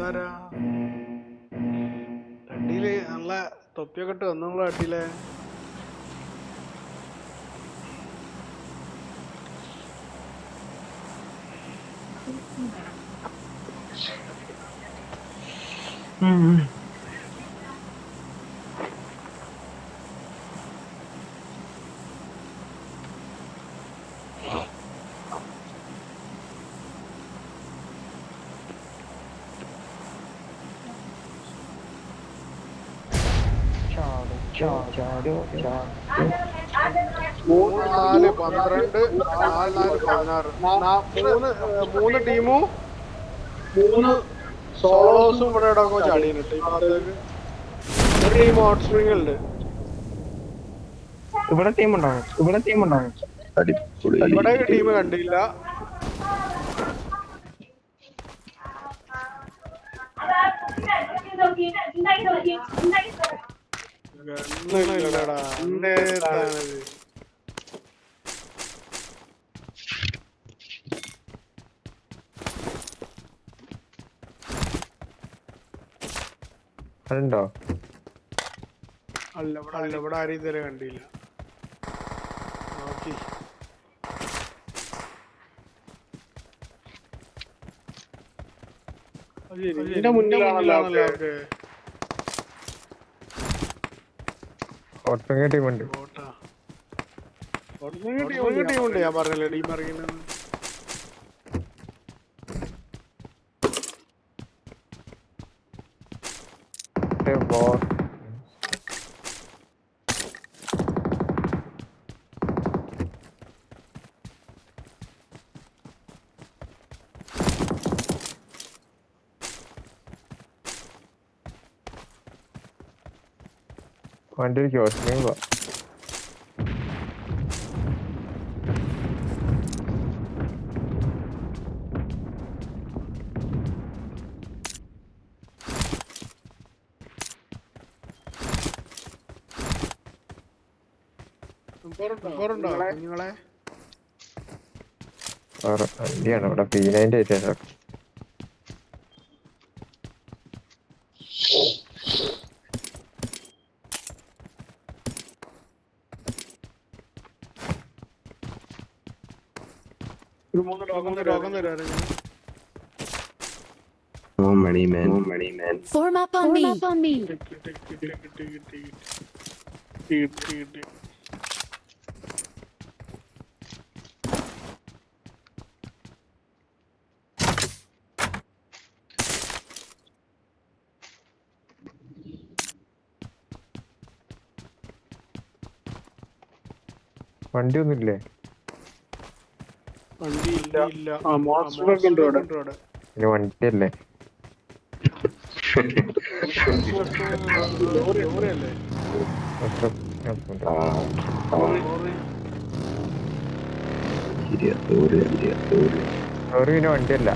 ഇതാരാ നല്ല തൊപ്പിയൊക്കെ ഇട്ട് വന്നു നമ്മളെ അടിയിലെ മൂന്ന് നാല് പന്ത്രണ്ട് നാല് നാല് പതിനാറ് മൂന്ന് മൂന്ന് ടീമും മൂന്ന് സോളോസും ഇവിടെ ഇവിടെ ചാടിയിട്ടുണ്ട് ഒരു ടീം ഹോട്ട് സ്പ്രിംഗ് ഇവിടെ ടീം ഉണ്ടാവും ഇവിടെ ടീം ഉണ്ടാവും അടിപൊളി ഇവിടെ ടീം കണ്ടില്ല എന്തേതാണിത് അതുണ്ടോ? അല്ല ഇവിടെ അല്ല ഇവിടെ ആരും ഇതുവരെ കണ്ടില്ല. നോക്കി. എന്റെ മുന്നിലാണല്ലോ ഒക്കെ ഒട്ടുമിക്ക ടീം ഉണ്ട് ബോട്ടാ ടീം ടീമുണ്ട് ഞാൻ പറഞ്ഞല്ലേ ടീം വണ്ടി ക്യോസ്റ്റിംഗ് പോവാ. പോറുണ്ടോ നിങ്ങളെ വണ്ടിയാണ്. ഇവിടെ പീനായിട്ട് നയന്റി മൂന്ന് രോഗം രോഗം തരുമായിരുന്നു ഓ മണി മാൻ മണി മാൻ Form up on me. കിട്ടി കിട്ടി കിട്ടി കിട്ടി കിട്ടി വണ്ടി ഒന്നും ഇല്ലേ വണ്ടി ഇല്ല ഇല്ല. ആ മോൺസ്റ്റർ ഉണ്ട് ഇവിടെ പിന്നെ വണ്ടിയല്ലേ? ലോറി ലോറി അല്ലേ പിന്നെ വണ്ടിയല്ല.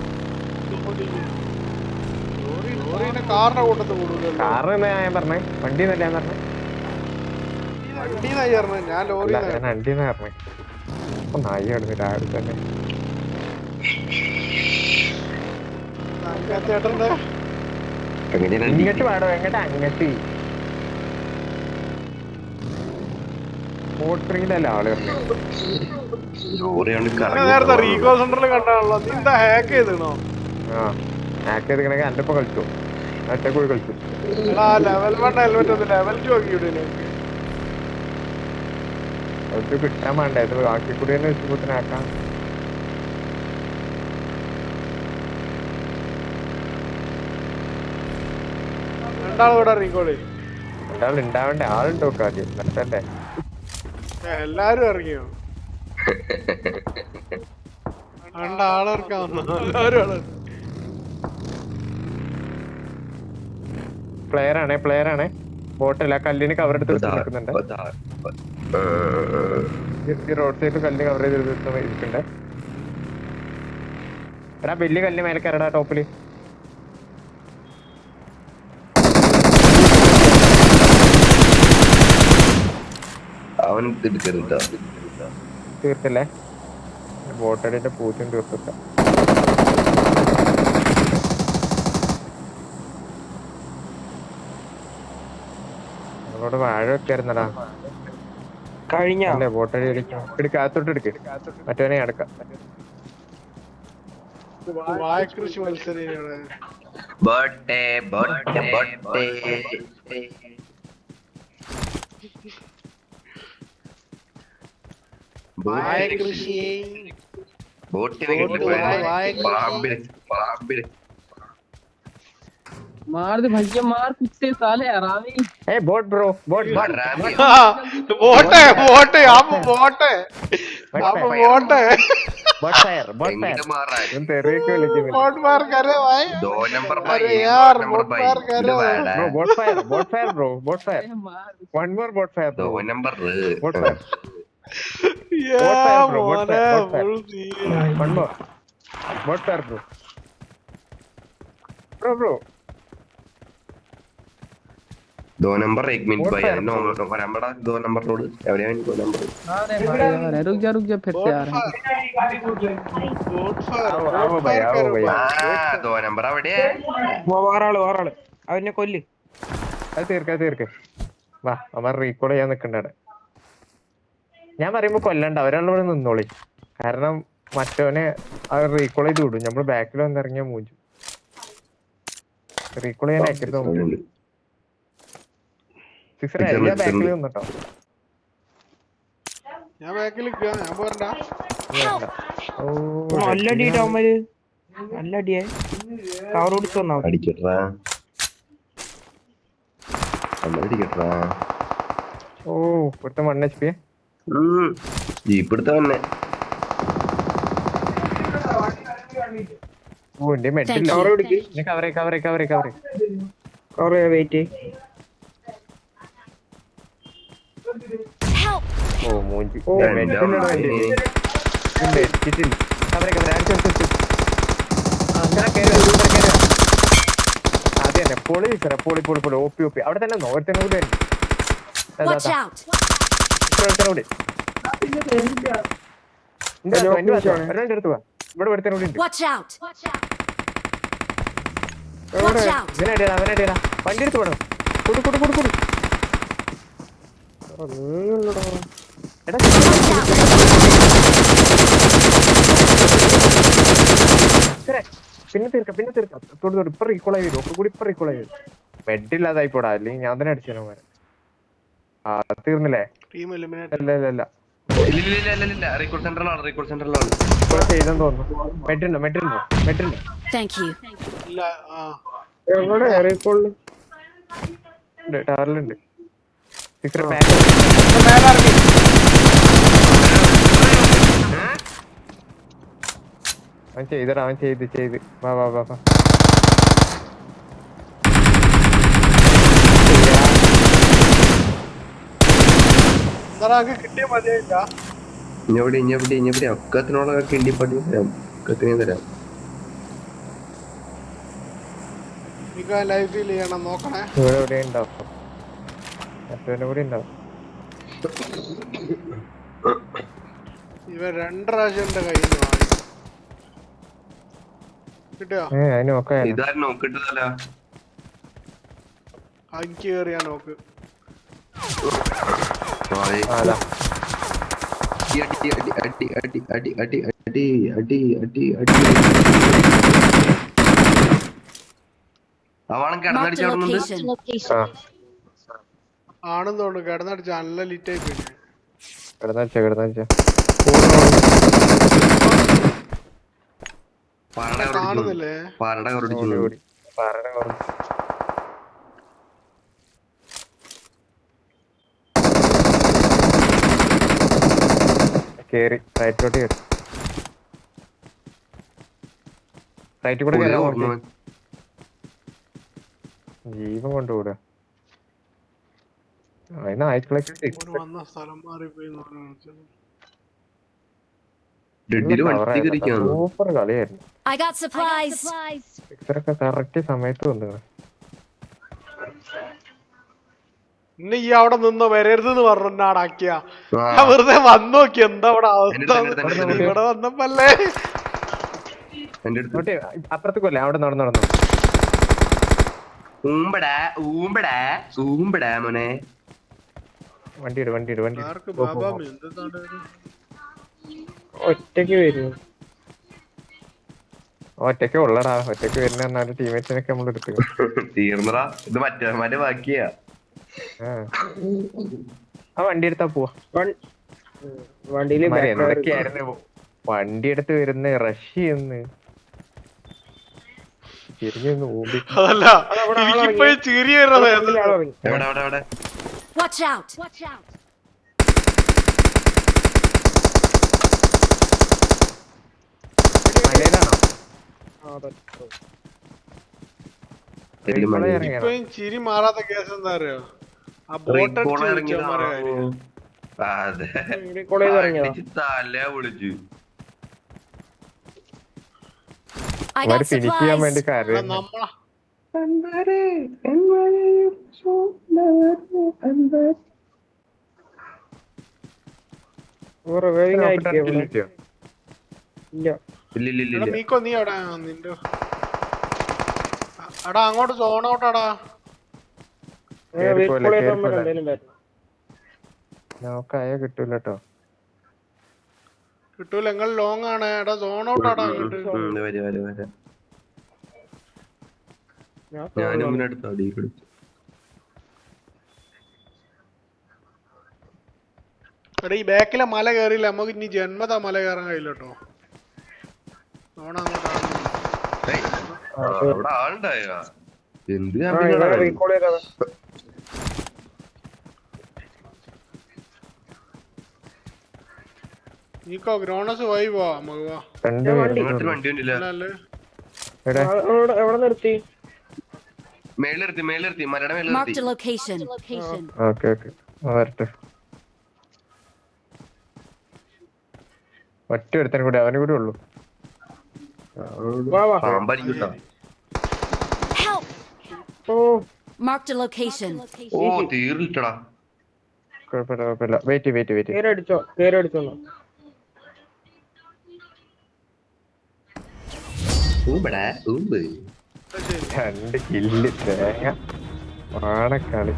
കാറിന്റെ കൂട്ടത്ത് കൂടുതലല്ലോ കാറ് ഞാൻ പറഞ്ഞേ? വണ്ടി എന്നല്ല ഞാൻ പറഞ്ഞേ? വണ്ടി ഞാൻ ലോറി ഞാൻ വണ്ടി എന്നാ പറഞ്ഞേ. അപ്പൊ നായി കിടന്നു രാവിലെ തന്നെ. ഇങ്ങോട്ട് വേണോ എങ്ങോട്ട് അങ്ങട്ട് പോട്ടറിയിലല്ല ആൾ നേരത്തെ റീകോ സെന്ററിൽ കണ്ടാണല്ലോ നീ എന്താ ഹാക്ക് ചെയ്തണോ ആ ഹാക്ക് ചെയ്തിക്കണെങ്കിൽ എന്റെ ഒപ്പം കളിച്ചു. കളിച്ചു ലെവൽ വൺ ഹെൽമെറ്റ് ഒന്ന് ലെവൽ ടു ആക്കി അവർക്ക് കിട്ടാൻ വേണ്ടേ? ബാക്കി ആക്കി കൂടി തന്നെ റീകോളി ഒരാൾ ഉണ്ടാവണ്ടേ ആളുണ്ടോ ആദ്യം? മറ്റല്ലേ എല്ലാരും ഇറങ്ങിയോ? പ്ലെയർ ആണേ പ്ലെയർ ആണേ. ബോട്ടല്ല കല്ലിന് കവർ എടുത്ത് വെച്ച് നിൽക്കുന്നുണ്ട്. ഈ റോഡ് സൈഡിൽ കല്ല് കവർ ചെയ്ത് ഇരിക്കണ്ടേ എടാ വലിയ കല്ല് മേലെ കയറടാ ടോപ്പിൽ. അവൻ തീർത്തില്ലേ? ബോട്ടടിന്റെ പൂജ്യം തീർത്തിട്ട നമ്മളോട് വാഴ വെക്കായിരുന്നടാ. കഴിഞ്ഞ? അല്ല ബോട്ടടി എടുക്കാത്തോട്ട് എടുക്ക. മറ്റവനെ അടക്കാം. വാഴകൃഷി മത്സരം ബോട്ടെ ബോട്ടെ ബോട്ടെ ബോട്ട് പാമ്പിൽ പാമ്പിൽ मार दे भैया मार कुत्ते साले हरामी ए bot bro bot bot bot है बोट है आप बोट है आप बोट है बोट फायर बोट फायर मार रहा है तेरे को लेके बोट मार कर रे भाई दो नंबर भाई यार बोट मार कर रहे bro bot fire bot fire bro bot fire one more bot fire दो नंबर बोट फायर या bot fire one more bot fire bro bro bro ദോ നമ്പർ एक मिनट भाई यार नो हमारा बड़ा दो नंबर रोड एवरी वन दो അവിടെ. വാ വാറാൾ അവനെ കൊല്ല്. അത് തീർക്കാ തീർക്കെ. വാ അവൻ റീകോൾ ചെയ്യാൻ നിൽക്കണ്ടവിടെ ഞാൻ പറയുമ്പോ കൊല്ലണ്ട അവരവിടെ നിന്നോളി. കാരണം മറ്റവനെ അവർ റീകോൾ ചെയ്ത് വിടും. നമ്മൾ ബാക്കിൽ വന്നിറങ്ങിയ മൂഞ്ചു. റീകോൾ ചെയ്യാൻ അയക്കരുത് നോക്കുന്നുണ്ട് ഞാൻ ബാക്കിൽ ഞാൻ പോരണ്ട. നല്ല അടിയിട്ട് അവന്മാര് നല്ല അടിയായി കവർ ഓടിച്ചു വന്നാ? അടിക്കട്ടാ അടിക്കട്ടാ ഓ ഇവിടുത്തെ വൺ എച്ച് പി ഇവിടുത്തെ തന്നെ ഓ എന്റെ മെഡിൽ cover cover cover cover cover wait അതെ തന്നെ പൊളി സാറേ പൊളി പൊളി പൊളി ഒപ്പി ഒപ്പി. അവിടെ തന്നെ ഒരുത്തനും കൂടെ ഒരുത്തനും കൂടെ. എന്റെ അടുത്ത് ഇവിടെ ഒരുത്തനും കൂടി ഉണ്ട്. അവനടിയടാ വണ്ടി എടുത്ത് വേണം കൊടു കൊടു കൊടു കൊടു. പിന്നെ തീർക്ക പിന്നെ തീർക്കാം. തൊട്ട് തൊട്ട് ഇപ്പൊ റീകോൾ ആയി വരും. കൂടി ഇപ്പൊ റീകോൾ ആയി വരും. ബെഡ് ഇല്ലാതായി പോടാ. അല്ലെങ്കിൽ ഞാൻ തന്നെ അടിച്ചു തരാൻ ആ തീർന്നില്ലേ? അല്ല ഇത്ര മേലെ അവൻ ചെയ്ത് ചെയ്ത്. വാ വാ വാ വാ. ചെയ്യണം നോക്കണേ. ഇവിടെ എവിടെയുണ്ടാവും മറ്റവന്റെ കൂടി ഉണ്ടാവും ഇവ രണ്ട് പ്രാവശ്യം എന്റെ കയ്യിൽ നിന്ന് വാങ്ങി കിട്ടിയോ ഏ അതിന് നോക്കാം ഇതാരും നോക്കിട്ടതല്ല അഞ്ച് കയറിയാ നോക്ക് അതാ അടി അടി അടി അടി അടി അടി അടി അടി അടി അടി അവണം Marked ആണെന്ന് തോന്നുന്നു. കിടന്നടിച്ച നല്ല ലിറ്റ് ആയി പാറട ജീവൻ കൊണ്ടുപോടുക അതിന് ആയിട്ടുള്ള സൂപ്പർ കളിയായിരുന്നു സിക്സറൊക്കെ കറക്റ്റ് അവിടെ നിന്നോ വരരുതെന്ന് പറഞ്ഞാടാക്കിയ വെറുതെ വന്നോക്കി എന്താ അവിടെ അവസ്ഥ? ഇവിടെ വന്നപ്പല്ലേ? അപ്പുറത്തേക്കല്ലേ അവിടെ നടന്നു നടന്നു. ഊമ്പടാ ഊമ്പടാ ഊമ്പടാ മോനെ. വണ്ടി ഇട് വണ്ടി ഇട് വണ്ടി? ഒറ്റയ്ക്ക് വരുന്നു ഒറ്റയ്ക്ക് ഉള്ളടാ. ഒറ്റയ്ക്ക് വരുന്ന പറഞ്ഞാൽ ടീമേറ്റ്സിനൊക്കെ നമ്മൾ എടുത്തു തീർന്നടാ. ഇത് മറ്റേ ബാക്കിയാ. ആ. വണ്ടി എടുത്താ പോവാ. wire എന്തൊക്കെയായിരുന്നു? വണ്ടി എടുത്ത് വരുന്ന റഷ് ചെയ്യുന്നു. തിരിഞ്ഞു ഓടി അതല്ല എനിക്കിപ്പോഴും ചിരി Watch out! Watch out! ഇപ്പം ചിരി മാറാത്ത കേസ് എന്താ അറിയോ? ആ ബോട്ട് തല വിളിച്ചു. നമ്മളെ ഇല്ല. എടാ ഇല്ല മീക്കോ നീ എവിടെ? നിന്റെ എടാ അങ്ങോട്ട് സോൺ ഔട്ടാടാ. നോക്കായ കിട്ടൂല കേട്ടോ കിട്ടൂല നിങ്ങൾ ലോങ് ആണ്. എടാ സോൺ ഔട്ട് എടാ ഈ ബാക്കിലെ മല കയറിയില്ല നമുക്ക് ഇനി ജന്മതാ മല കയറാൻ കഴിയില്ല കേട്ടോ. എവിടെ നിർത്തി ഗ്രോണസ് പോയി പോവാ. നമുക്ക് വണ്ടി- ഇങ്ങോട്ടൊരു വണ്ടി ഒന്നുമില്ല അല്ലേ എവിടെ ആ, എവിടെ- എവിടെ നിർത്തി മേളിലെത്തി മേളിലെത്തി മലയുടെ Marked a മേളിലെത്തി location. Location. Okay okay. വരട്ടെ. ഒറ്റ ഒരുത്തനും കൂടി അവനും കൂടി ഉള്ളു. വാ വാ. പാമ്പായിരിക്കും Help! Oh. Marked a location. ഓ തീർന്നിട്ടടാ. കുഴപ്പമില്ല കുഴപ്പമില്ല. വെയിറ്റ് വെയിറ്റ് വെയിറ്റ് കേറി അടിച്ചോ കേറി അടിച്ചോ എന്നാ. ഊമ്പടാ ഊമ്പ്. രണ്ട് കില്ല് തേങ്ങ വാണക്കളി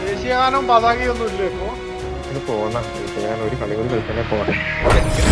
ദേശീയഗാനം പതാകയൊന്നും ഇല്ലേ ഇപ്പോ പോകുന്ന ഞാൻ ഒരു കളി കൂടി കളിച്ചാലേ പോവാം